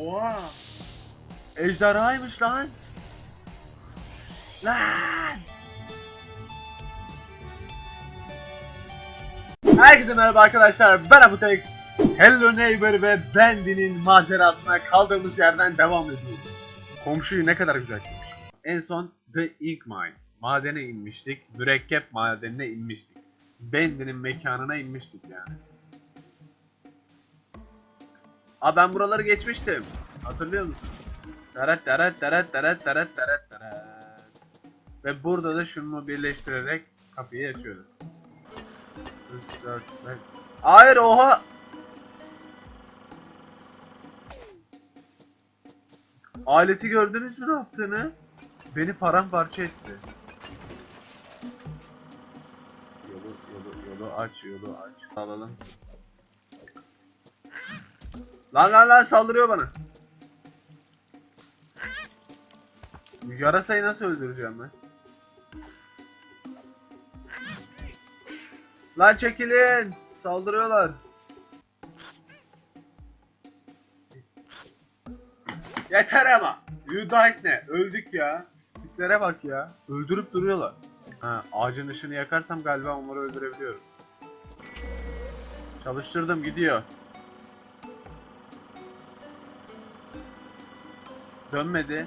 Oha. Ejderhaymış lan. Lan. Herkese merhaba arkadaşlar. Ben Abutex. Hello Neighbor ve Bendy'nin macerasına kaldığımız yerden devam ediyoruz. Komşuyu ne kadar güzel çekmiş. En son The Ink Mine. Madene inmiştik. Mürekkep madenine inmiştik. Bendy'nin mekanına inmiştik yani. Aa ben buraları geçmiştim. Hatırlıyor musunuz? Tarat tarat tarat tarat tarat tarat tarat. Ve burada da şunu birleştirerek kapıyı açıyoruz. 3, 4, 5. Hayır oha! Aleti gördünüz mü ne yaptığını? Beni paramparça etti. Yolu, yolu, yolu aç, yolu aç. Alalım. Lan lan lan saldırıyor bana. Yarasayı nasıl öldüreceğim ben? Lan çekilin! Saldırıyorlar. Yeter ama. Died ne? Öldük ya. Stiklere bak ya. Öldürüp duruyorlar. Ha, ağacın ışını yakarsam galiba onları öldürebiliyorum. Çalıştırdım gidiyor. Dönmedi.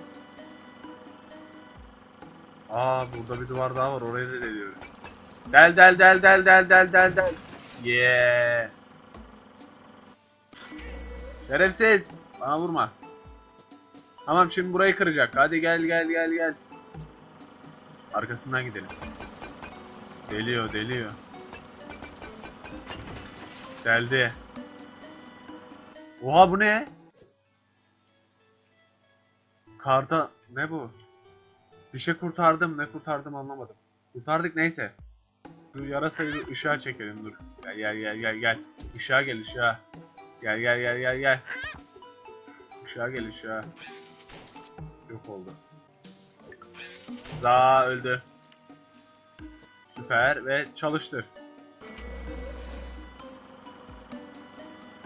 Aa burada bir duvar daha var orayı da deliyorum. Del del del del del del del del. Yeah. Şerefsiz. Bana vurma. Tamam şimdi burayı kıracak. Hadi gel gel gel gel. Arkasından gidelim. Deliyor deliyor. Deldi. Oha bu ne? Karda ne bu? Bir şey kurtardım ne kurtardım anlamadım. Kurtardık neyse. Şu yarasayı ışığa çekelim dur. Gel gel gel gel gel. Işığa gel ışığa. Gel gel gel gel gel. Işığa gel ışığa. Yok oldu. Za öldü. Süper ve çalıştır.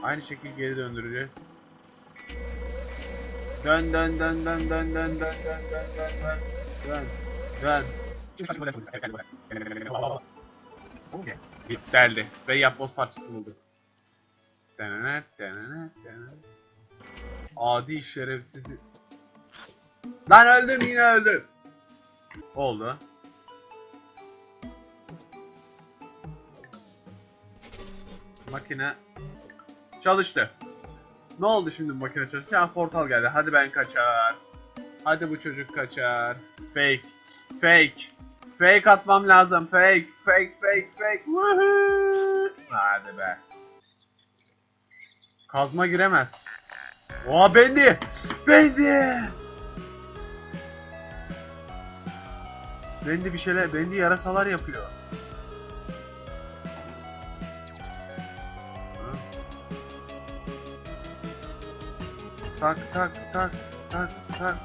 Aynı şekilde geri döndüreceğiz. Dön dön dön dön dön dön dön dön dön dön dön dön dön. Deldi ve yapboz parçası buldu. Adi şerefsizi. Lan öldüm yine öldüm. Oldu. Makine çalıştı. Ne oldu şimdi bu makine çalışınca? Ah portal geldi. Hadi ben kaçar. Hadi bu çocuk kaçar. Fake. Fake. Fake atmam lazım. Fake. Fake. Fake. Fake. Woohoo. Hadi be. Kazma giremez. Oha Bendi. Bendi. Bendi bir şeyler. Bendi yarasalar yapıyor. Tak tak tak tak tak.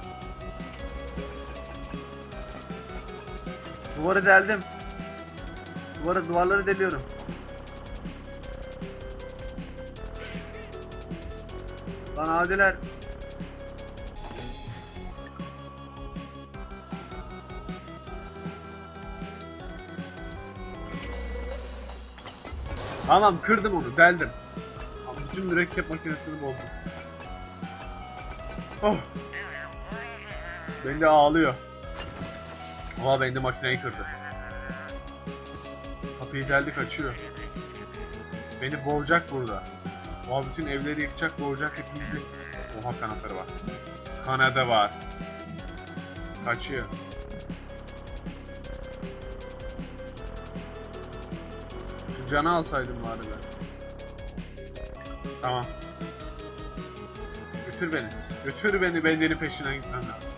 Duvarı deldim. Duvarı duvarları deliyorum. Lan adiler. Tamam kırdım onu deldim. Ama bütün mürekkep makinesini bozdum. Oh. Bende ağlıyor. Oha bende makineyi kırdı. Kapıyı deldi kaçıyor. Beni boğacak burada. Oha bütün evleri yıkacak boğacak hepimizi. Oha kanatları var. Kanadı var. Kaçıyor. Şu canı alsaydım bari ben. Tamam. Götür beni. Götür beni bendenin peşinden gitmem lazım.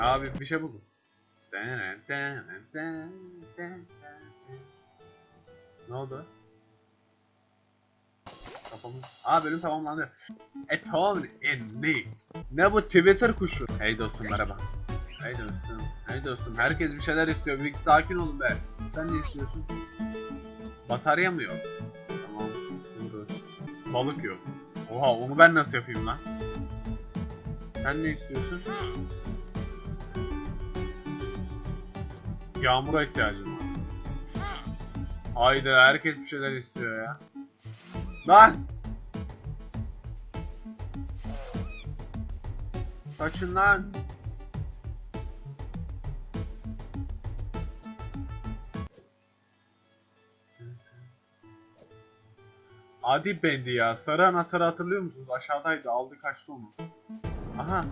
Abi bir şey buldum. Ne oldu? Kafamı... Aa bölüm tamamlandı. Atom in me. Ne bu Twitter kuşu? Hey dostum merhaba. Hey dostum. Hey dostum. Herkes bir şeyler istiyor. Bir sakin olun be. Sen ne istiyorsun? Batarya mı yok? Tamam. Buluruz. Balık yok. Oha onu ben nasıl yapayım lan? Sen ne istiyorsun? Yağmura ihtiyacım var. Haydi herkes bir şeyler istiyor ya. Lan! Kaçın lan! Adi bendi ya. Sarı anahtarı hatırlıyor musunuz? Aşağıdaydı. Aldı kaçtı onu. Aha.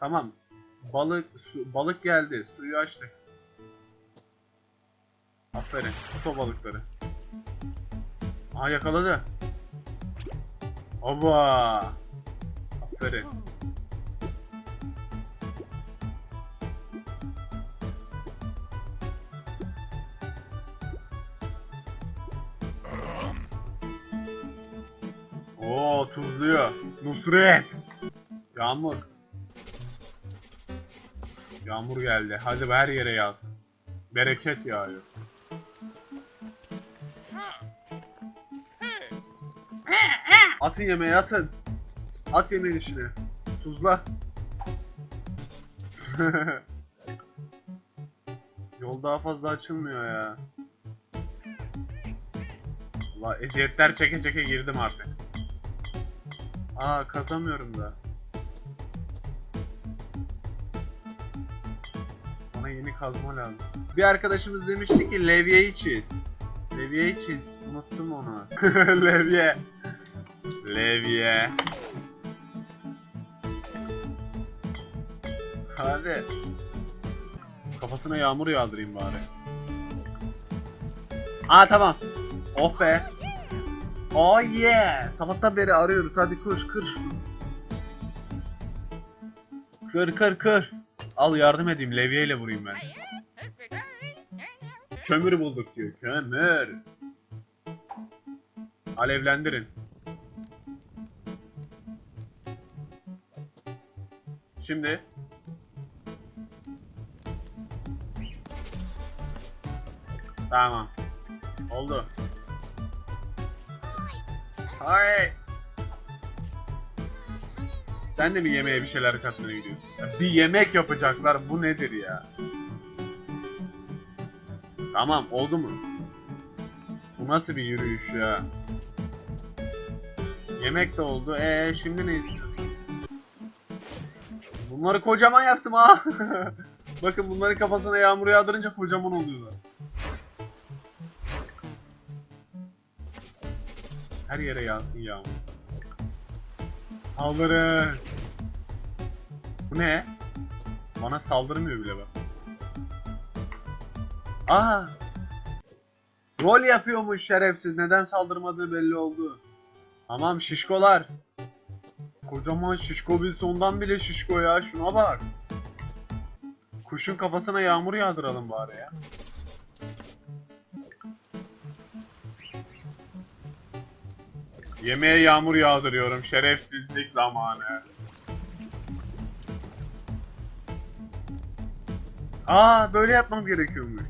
Tamam. Balık su, balık geldi. Suyu açtık. Aferin. Tut o balıkları. Aha yakaladı. Oba. Aferin. Nusret. Yağmur. Yağmur geldi. Hadi her yere yağsın. Bereket yağıyor. Atın yemeği atın. At yemeğin içine. Tuzla. Yol daha fazla açılmıyor ya. Valla eziyetler çeke çeke girdim artık. Aa kazamıyorum da. Bana yeni kazma lazım. Bir arkadaşımız demişti ki levyeyi çiz. Levyeyi çiz. Unuttum onu. Levye. Levye. Hadi. Kafasına yağmur yağdırayım bari. Aa tamam. Oh be. Oh yeah. Sabahtan beri arıyoruz. Hadi koş kır şunu. Kır kır kır. Al yardım edeyim. Levyeyle vurayım ben. Kömür bulduk diyor. Kömür. Alevlendirin. Şimdi. Tamam. Oldu. Hay. Sen de mi yemeğe bir şeyler katmaya gidiyorsun? Ya bir yemek yapacaklar. Bu nedir ya? Tamam oldu mu? Bu nasıl bir yürüyüş ya? Yemek de oldu. Ee şimdi ne istiyorsun? Bunları kocaman yaptım ha. Bakın bunların kafasına yağmur yağdırınca kocaman oluyorlar. Her yere yağsın yağmur. Saldırın. Bu ne? Bana saldırmıyor bile bak. Aa! Rol yapıyormuş şerefsiz. Neden saldırmadığı belli oldu. Tamam şişkolar. Kocaman şişko Wilson'dan bile şişko ya. Şuna bak. Kuşun kafasına yağmur yağdıralım bari ya. Yemeğe yağmur yağdırıyorum. Şerefsizlik zamanı. Aa böyle yapmam gerekiyormuş.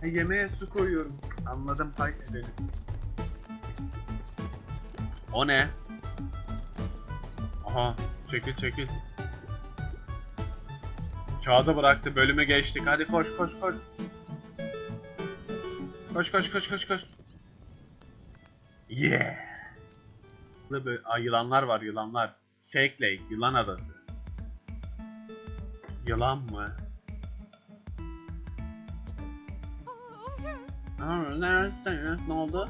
Ha, yemeğe su koyuyorum. Anladım hay benim. O ne? Aha çekil çekil. Kağıdı bıraktı bölüme geçtik. Hadi koş koş koş. Koş koş koş koş koş. Yeah. Burada böyle Aa, yılanlar var yılanlar. Shake yılan adası. Yılan mı? Neredesin? Ne oldu?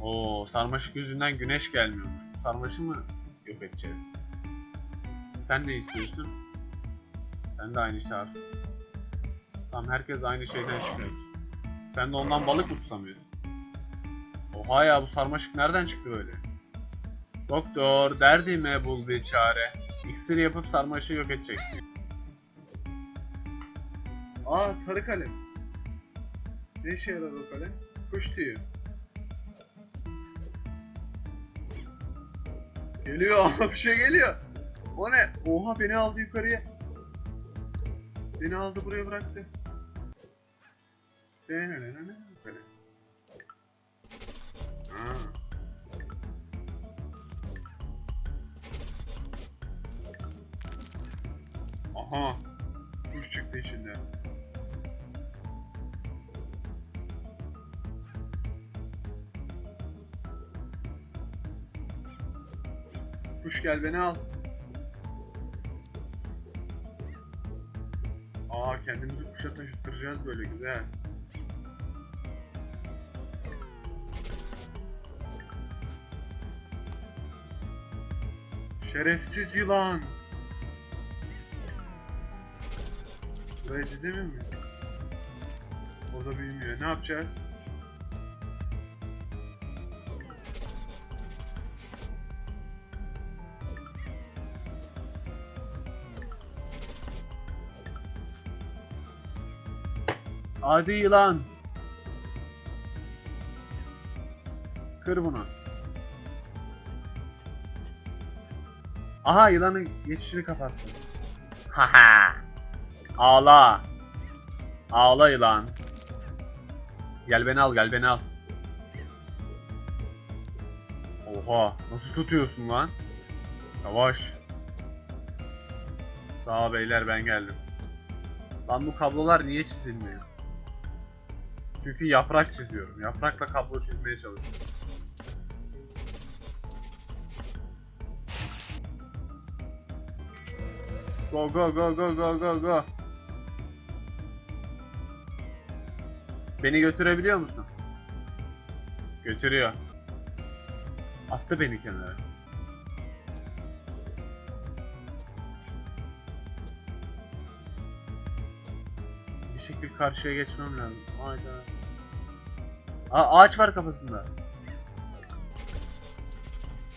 Oo, sarmaşık yüzünden güneş gelmiyormuş. Sarmaşı mı yok edeceğiz? Sen ne istiyorsun? Sen de aynı şartsın. Tamam herkes aynı şeyden şikayet. Sen de ondan balık mı? Oha ya bu sarmaşık nereden çıktı böyle? Doktor derdime bul bir çare. İksir yapıp sarmaşığı yok edeceksin. Aa sarı kalem. Ne işe yarar o kalem? Kuş tüyü. Geliyor bir şey geliyor. O ne? Oha beni aldı yukarıya. Beni aldı buraya bıraktı. Yukarı. Ha. Aha. Kuş çıktı içinden. Kuş gel beni al. Aa kendimizi kuşa taşıttıracağız böyle güzel. Şerefsiz yılan. Buraya çizemiyor muyum? Orada büyümüyor. Ne yapacağız? Adi yılan. Kır bunu. Aha yılanın geçişini kapattım. Haha. Ağla. Ağla yılan. Gel beni al, gel beni al. Oha, nasıl tutuyorsun lan? Yavaş. Sağ beyler ben geldim. Lan bu kablolar niye çizilmiyor? Çünkü yaprak çiziyorum. Yaprakla kablo çizmeye çalışıyorum. Go go go go go go go. Beni götürebiliyor musun? Götürüyor. Attı beni kenara. Bir şekilde karşıya geçmem lazım. Hayda. Aa, ağaç var kafasında.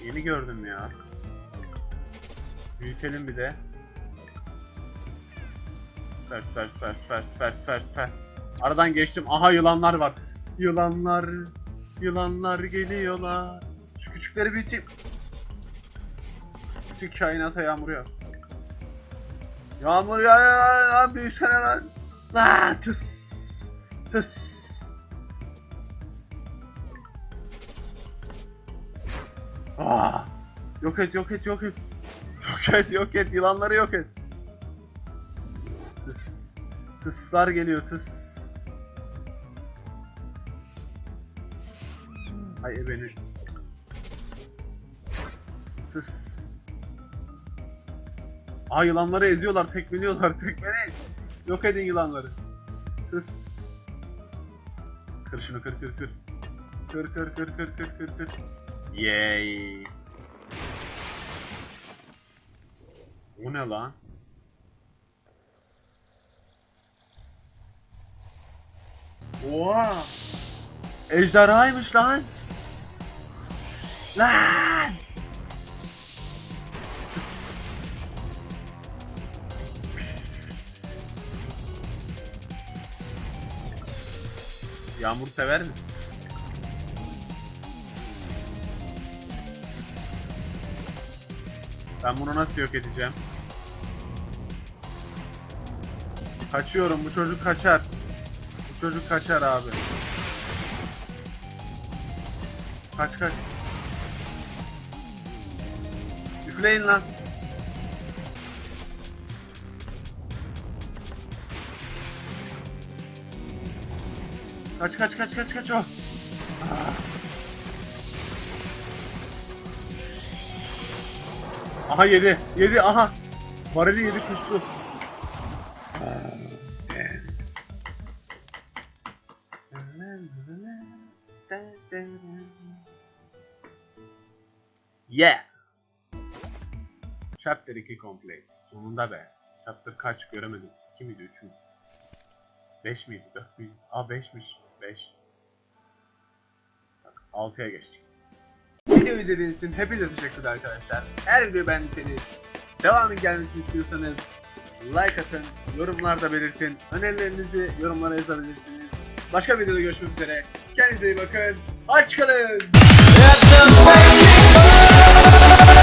Yeni gördüm ya. Büyütelim bir de. Süper süper süper süper süper süper süper. Aradan geçtim. Aha yılanlar var. Yılanlar. Yılanlar geliyorlar. Şu küçükleri büyüteyim. Bütün kainata yağmur yağsın. Yağmur ya ya ya büyüsene lan. La tıs. Tıs. Aa, yok et yok et yok et. Yok et yok et yılanları yok et. Tıs. Tıslar geliyor tıs. Ay e beni. Tıs. Aa yılanları eziyorlar, tekmeliyorlar, tekmeleyin. Yok edin yılanları. Tıs. Kır şunu kır kır kır. Kır kır kır kır kır kır kır. Yay. O ne lan? Oha! Ejderhaymış lan! Lan! Yağmur sever misin? Ben bunu nasıl yok edeceğim? Kaçıyorum bu çocuk kaçar. Çocuk kaçar abi. Kaç kaç. Üfleyin lan. Kaç kaç kaç kaç kaç o. Aha yedi. Yedi aha. Varili yedi kuşlu. Yeah. Chapter 2 complete. Sonunda be. Chapter kaç göremedim. 2 miydi 3 mü? 5 miydi 4 müydü? Aa 5'miş. 5. 6'ya geçtik. Video izlediğiniz için hepinize teşekkürler arkadaşlar. Eğer videoyu beğendiyseniz, devamın gelmesini istiyorsanız like atın, yorumlarda belirtin, önerilerinizi yorumlara yazabilirsiniz. Başka videoda görüşmek üzere. Kendinize iyi bakın. Hoşçakalın. Thank you.